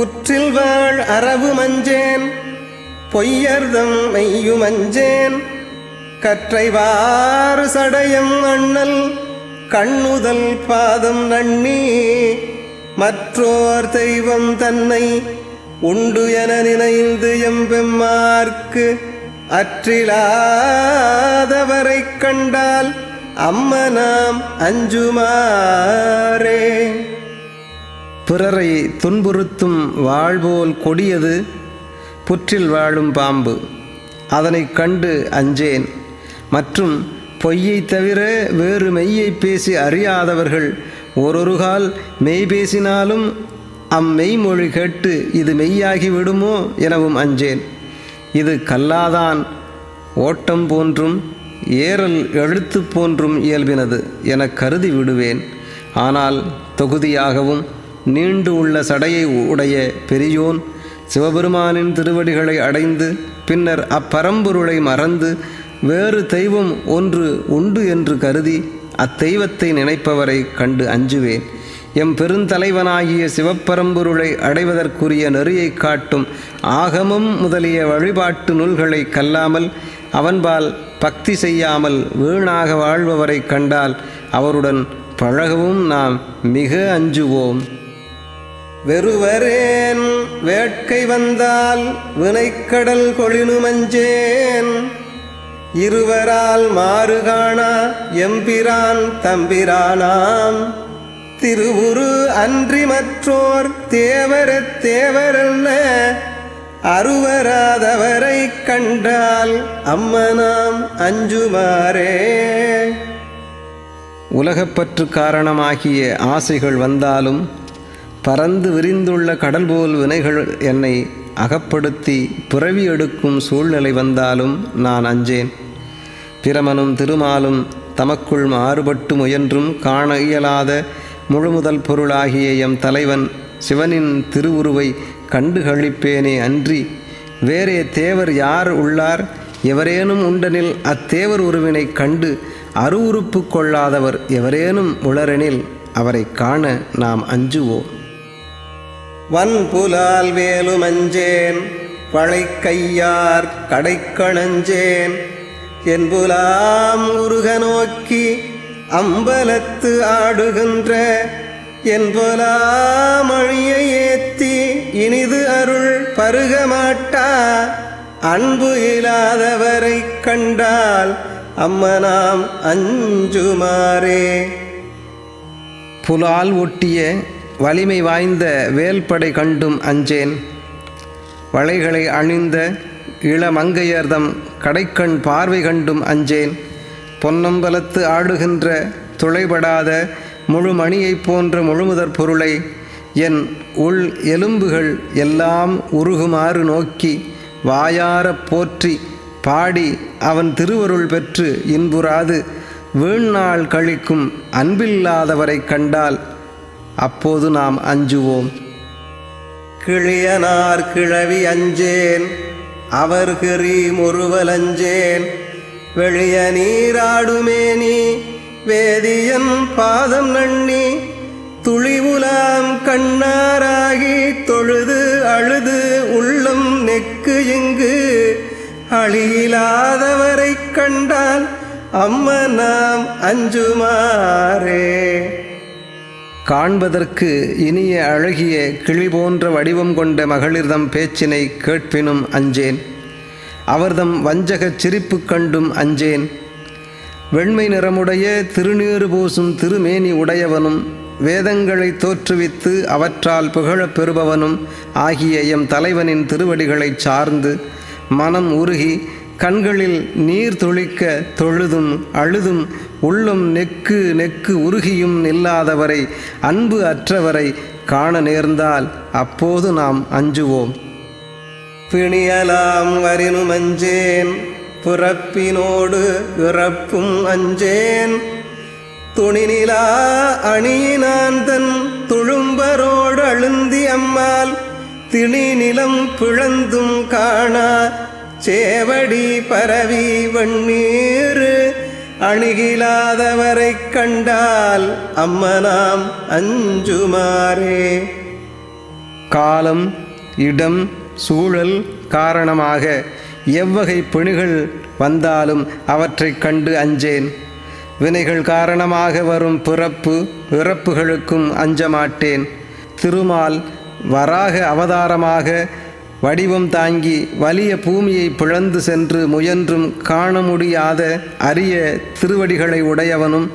புற்றில் வாழ் அரவு மஞ்சேன் பொய்யர்தம் மெய்யுமஞ்சேன் கற்றைவாறு சடையம் அண்ணல் கண்ணுதல் பாதம் நண்ணி மற்றோர் தெய்வம் தன்னை உண்டு என நினைந்து எம்பெம்மார்க்கு அற்றிலாதவரைக் கண்டால் அம்ம நாம் அஞ்சுமாறே. பிறரை துன்புறுத்தும் வாழ்போல் கொடியது புற்றில் வாழும் பாம்பு. அதனைக் கண்டு அஞ்சேன். மற்றும் பொய்யை தவிர வேறு மெய்யை பேசி அறியாதவர்கள் ஒரொரு மெய் பேசினாலும் அம்மெய்மொழி கேட்டு இது மெய்யாகி விடுமோ எனவும் அஞ்சேன். இது கல்லாதான் ஓட்டம் போன்றும் ஏறல் எழுத்து போன்றும் இயல்பினது என கருதி விடுவேன். ஆனால் தொகுதியாகவும் நீண்டு உள்ள சடையை உடைய பெரியோன் சிவபெருமானின் திருவடிகளை அடைந்து பின்னர் அப்பரம்பொருளை மறந்து வேறு தெய்வம் ஒன்று உண்டு என்று கருதி அத்தெய்வத்தை நினைப்பவரை கண்டு அஞ்சுவேன். எம் பெருந்தலைவனாகிய சிவப்பரம்பொருளை அடைவதற்குரிய நெறியைக் காட்டும் ஆகமம் முதலிய வழிபாட்டு நூல்களை கல்லாமல் அவன்பால் பக்தி செய்யாமல் வீணாக வாழ்பவரை கண்டால் அவருடன் பழகவும் நாம் மிக அஞ்சுவோம். வெறுவரேன். வேட்கை வந்தால் வினைக்கடல் கொழினுமஞ்சேன் இருவரால் மாறு காணா எம்பிரான் தம்பிரானாம். திருவுரு அன்றி மற்றோர் தேவரத் தேவரென்ன. அருவராதவரை கண்டால் அம்மனாம் அஞ்சுமாறே உலகப்பற்று காரணமாகிய ஆசைகள் வந்தாலும் பறந்து விரிந்துள்ள கடல் போல் வினைகள் என்னை அகப்படுத்தி பிறவி எடுக்கும் சூழ்நிலை வந்தாலும் நான் அஞ்சேன். பிரமனும் திருமாலும் தமக்குள் மாறுபட்டு முயன்றும் காண இயலாத முழுமுதல் பொருளாகிய எம் தலைவன் சிவனின் திருவுருவை கண்டு கழிப்பேனே அன்றி வேறே தேவர் யார் உள்ளார்? எவரேனும் உண்டனில் அத்தேவர் உருவினை கண்டு அருவுறுப்பு கொள்ளாதவர் எவரேனும் உளரெனில் அவரை காண நாம் அஞ்சுவோம். வன்புலால் வேலுமஞ்சேன் வளைக்கையார் கடைக்கணஞ்சேன். என்புலாம் உருக நோக்கி அம்பலத்து ஆடுகின்ற என்புலாம் அழியை ஏத்தி இனிது அருள் பருக மாட்டா. அன்பு இல்லாதவரை கண்டால் அம்மனாம் அஞ்சுமாறே. புலால் ஒட்டிய வலிமை வாய்ந்த வேல்படை கண்டும் அஞ்சேன். வளைகளை அணிந்த இளமங்கையர்தம் கடைக்கண் பார்வை கண்டும் அஞ்சேன். பொன்னம்பலத்து ஆடுகின்ற துளைபடாத முழுமணியைப் போன்ற முழுமுதற் பொருளை என் உள் எலும்புகள் எல்லாம் உருகுமாறு நோக்கி வாயாரப் போற்றி பாடி அவன் திருவருள் பெற்று இன்புறாது. வீண்நாள் கழிக்கும் அன்பில்லாதவரைக் கண்டால் அப்போது நாம் அஞ்சுவோம். கிளியனார் கிழவி அஞ்சேன் அவர் கிரி முறுவலஞ்சேன் வெளிய நீராடுமேனி வேதியன் பாதம் நண்ணி துளிவுலாம் கண்ணாராகி தொழுது அழுது உள்ளம் நெக்கு இங்கு. அழியிலாதவரை கண்டால் அம்ம நாம் அஞ்சுமாறே. காண்பதற்கு இனிய அழகிய கிளி போன்ற வடிவம் கொண்ட மகளிர்தம் பேச்சினை கேட்பினும் அஞ்சேன். அவர்தம் வஞ்சகச் சிரிப்பு கண்டும் அஞ்சேன். வெண்மை நிறமுடைய திருநீறு பூசும் திருமேனி உடையவனும் வேதங்களை தோற்றுவித்து அவற்றால் புகழப் பெறுபவனும் ஆகிய எம் தலைவனின் திருவடிகளைச் சார்ந்து மனம் உருகி கண்களில் நீர் தொளிக்க தொழுதும் அழுதும் உள்ளம் நெக்கு நெக்கு உருகியும் நில்லாதவரை அன்பு அற்றவரை காண நேர்ந்தால் அப்போது நாம் அஞ்சுவோம். பிணியலாம் வரினும் அஞ்சேன் புறப்பினோடு இறப்பும் அஞ்சேன். துணிநிலா அணியினான் தன் துழும்பரோடு அழுந்தி அம்மாள் திணி நிலம் பிளந்தும் காணா சேவடி பரவி வண்ணீர் அணுகிலாதவரை கண்டால் அம்மனாம் அஞ்சுமாறே. காலம் இடம் சூழல் காரணமாக எவ்வகை பிணிகள் வந்தாலும் அவற்றைக் கண்டு அஞ்சேன். வினைகள் காரணமாக வரும் பிறப்பு இறப்புகளுக்கும் அஞ்ச மாட்டேன். திருமால் வராக அவதாரமாக வடிவம் தாங்கி வலிய பூமியை பிளந்து சென்று முயன்றும் காண முடியாத அரிய திருவடிகளை உடையவனும்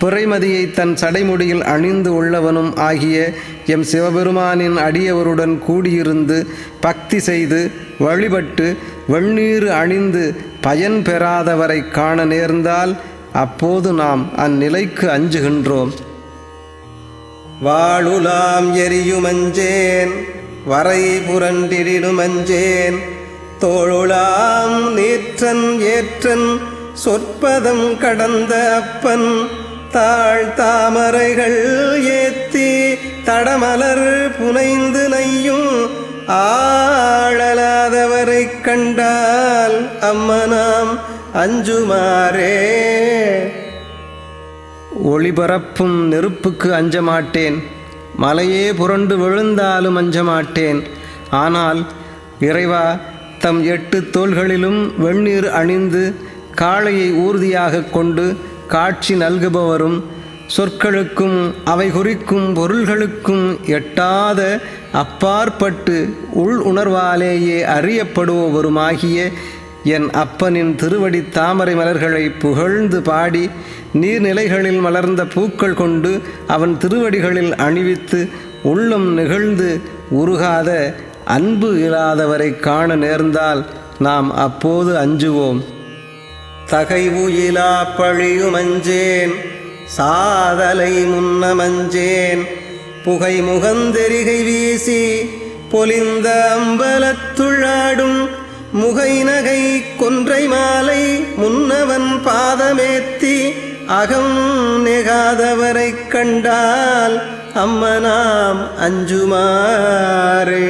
பிறைமதியை தன் சடைமுடியில் அணிந்து உள்ளவனும் ஆகிய எம் சிவபெருமானின் அடியவருடன் கூடியிருந்து பக்தி செய்து வழிபட்டு வெண்ணீர் அணிந்து பயன் பெறாதவரை காண நேர்ந்தால் அப்போது நாம் அந்நிலைக்கு அஞ்சுகின்றோம். வாழுலாம் எரியுமஞ்சேன். வரை புரண்டிடிடுமஞ்சேன் தோழுளாம் நீற்றன் ஏற்றன் சொற்பதம் கடந்த அப்பன். தாழ் தாமரைகள் ஏத்தி தடமலர் புனைந்து நையும். ஆழலாதவரை கண்டால் அம்மனாம் அஞ்சுமாறே. ஒளிபரப்பும் நெருப்புக்கு அஞ்சமாட்டேன். மலையே புரண்டு விழுந்தாலும் அஞ்ச மாட்டேன் ஆனால் இறைவா தம் எட்டு தோள்களிலும் வெந்நீர் அணிந்து காளையை ஊர்தியாக கொண்டு காட்சி நல்குபவரும் சொற்களுக்கும் அவை குறிக்கும் பொருள்களுக்கும் எட்டாத அப்பாற்பட்டு உள் உணர்வாலேயே அறியப்படுபவருமாகிய என் அப்பனின் திருவடி தாமரை மலர்களை புகழ்ந்து பாடி நீர்நிலைகளில் மலர்ந்த பூக்கள் கொண்டு அவன் திருவடிகளில் அணிவித்து உள்ளம் நிகழ்ந்து உருகாத அன்பு இல்லாதவரை காண நேர்ந்தால் நாம் அப்போது அஞ்சுவோம். தகைவு இலா பழியுமஞ்சேன் சாதலை முன்னமஞ்சேன் புகை முகந்தெரிகை வீசி பொலிந்த அம்பலத்துள்ளாடும் முகை நகை கொன்றை மாலை முன்னவன் பாதமேத்தி அகம் நெகாதவரைக் கண்டால் அம்மனாம் அஞ்சுமாறே.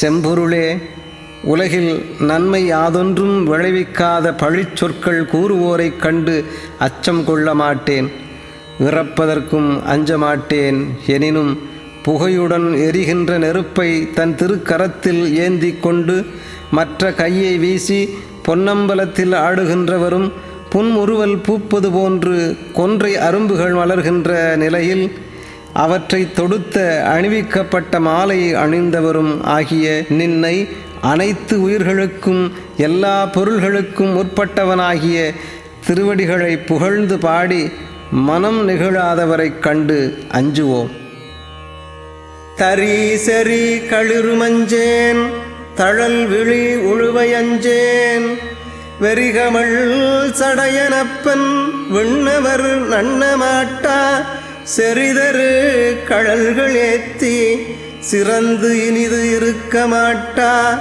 செம்பொருளே உலகில் நன்மை யாதொன்றும் விளைவிக்காத பழிச்சொற்கள் கூறுவோரைக் கண்டு அச்சம் கொள்ள மாட்டேன் இறப்பதற்கும் அஞ்ச மாட்டேன் எனினும் புகையுடன் எரிகின்ற நெருப்பை தன் திருக்கரத்தில் ஏந்தி கொண்டு மற்ற கையை வீசி பொன்னம்பலத்தில் ஆடுகின்றவரும் புன்முறுவல் பூப்பது போன்று கொன்றை அரும்புகள் மலர்கின்ற நிலையில் அவற்றை தொடுத்த அணிவிக்கப்பட்ட மாலை அணிந்தவரும் ஆகிய நின்னை அனைத்து உயிர்களுக்கும் எல்லா பொருள்களுக்கும் முற்பட்டவனாகிய திருவடிகளை புகழ்ந்து பாடி மனம் நிகழாதவரைக் கண்டு அஞ்சுவோம். தரி செறி களிருமஞ்சேன் தழல் விழி உழுவையஞ்சேன். வெறிகமள் சடையனப்பன் விண்ணவர் நன்னமாட்டா செறிதரு கழல்கள் ஏத்தி சிறந்து இனிது இருக்க மாட்டா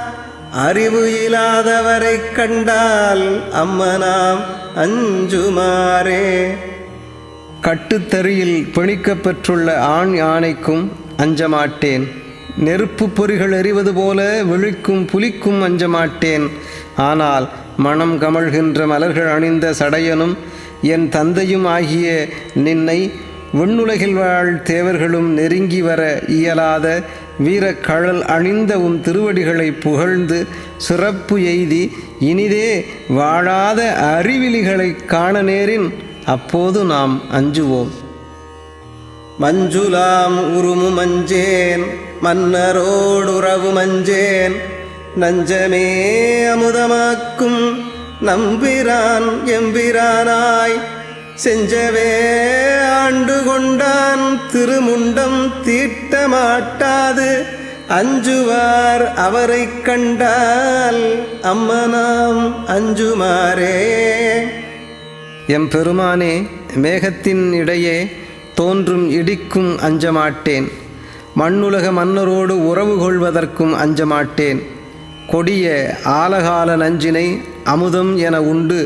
அறிவு இல்லாதவரைக் கண்டால் அம்மனாம் அஞ்சுமாறே. கட்டுத்தறியில் பிணிக்கப்பெற்றுள்ள ஆண் யானைக்கும் அஞ்சமாட்டேன். நெருப்பு பொறிகள் எறிவது போல விழிக்கும் புலிக்கும் அஞ்சமாட்டேன். ஆனால் மனம் கமழ்கின்ற மலர்கள் அணிந்த சடையனும் என் தந்தையும் ஆகிய நின்னை விண்ணுலகில் வாழ் தேவர்களும் நெருங்கி வர இயலாத வீரக்கழல் அணிந்த உம் திருவடிகளை புகழ்ந்து சிறப்பு எய்தி இனிதே வாழாத அறிவிலிகளைக் காண நேரின் அப்போது நாம் அஞ்சுவோம். மஞ்சுலாம் உருமு மஞ்சேன் மன்னரோடுறவு மஞ்சேன் நஞ்சமே அமுதமாக்கும் நம்பிரான் எம்பிரானாய். செஞ்சவே ஆண்டு கொண்டான் திருமுண்டம் தீட்ட மாட்டாது அஞ்சுவார் அவரை கண்டால் அம்மனாம் அஞ்சுமாரே எம் பெருமானே மேகத்தின் இடையே தோன்றும் இடிக்கும் அஞ்சமாட்டேன். மண்ணுலக மன்னரோடு உறவு கொள்வதற்கும் அஞ்சமாட்டேன். கொடிய ஆலகால நஞ்சினை அமுதம் என உண்டு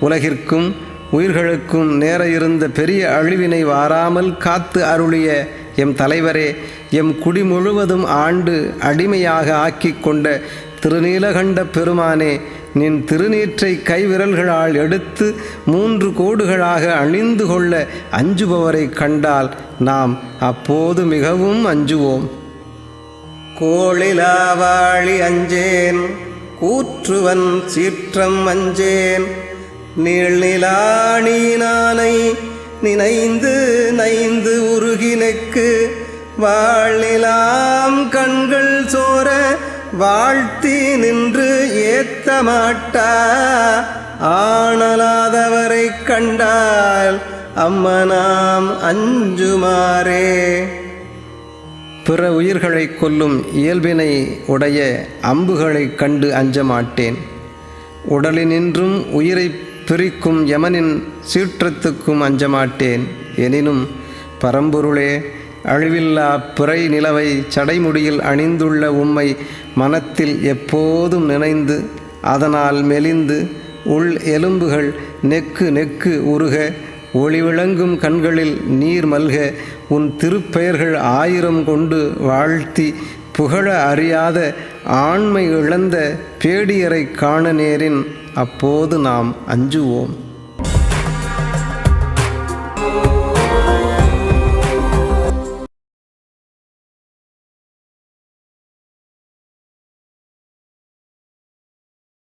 உலகிற்கும் உயிர்களுக்கும் நேர இருந்த பெரிய அழிவினை வாராமல் காத்து அருளிய எம் தலைவரே எம் குடி முழுவதும் ஆண்டு அடிமையாக ஆக்கிக் கொண்ட திருநீலகண்ட பெருமானே நின் திருநீற்றை கைவிரல்களால் எடுத்து மூன்று கோடுகளாக அணிந்து கொள்ள அஞ்சுபவரை கண்டால் நாம் அப்போது மிகவும் அஞ்சுவோம். கோளிலாவாழி அஞ்சேன் கூற்றுவன் சீற்றம் அஞ்சேன் நீள்நிலாணினானை நினைந்து நைந்து உருகினுக்கு வாழ்நிலாம் கண்கள் சோர வாழ்த்தி நின்று ஏத்த மாட்டா. ஆணலாதவரை கண்டால் அம்மனாம் அஞ்சுமாறே. பிற உயிர்களை கொல்லும் இயல்பினை உடைய அம்புகளைக் கண்டு அஞ்ச மாட்டேன். உடலினின்றும் உயிரை பிரிக்கும் யமனின் சீற்றத்துக்கும் அஞ்ச மாட்டேன். எனினும் பரம்பொருளே அழிவில்லா பிறை நிலவை சடைமுடியில் அணிந்துள்ள உம்மை மனத்தில் எப்போதும் நினைந்து அதனால் மெலிந்து உள் எலும்புகள் நெக்கு நெக்கு உருக ஒளிவிளங்கும் கண்களில் நீர் மல்க உன் திருப்பெயர்கள் ஆயிரம் கொண்டு வாழ்த்தி புகழ அறியாத ஆண்மை இழந்த பேடியரை காண நேரின் அப்போது நாம் அஞ்சுவோம்.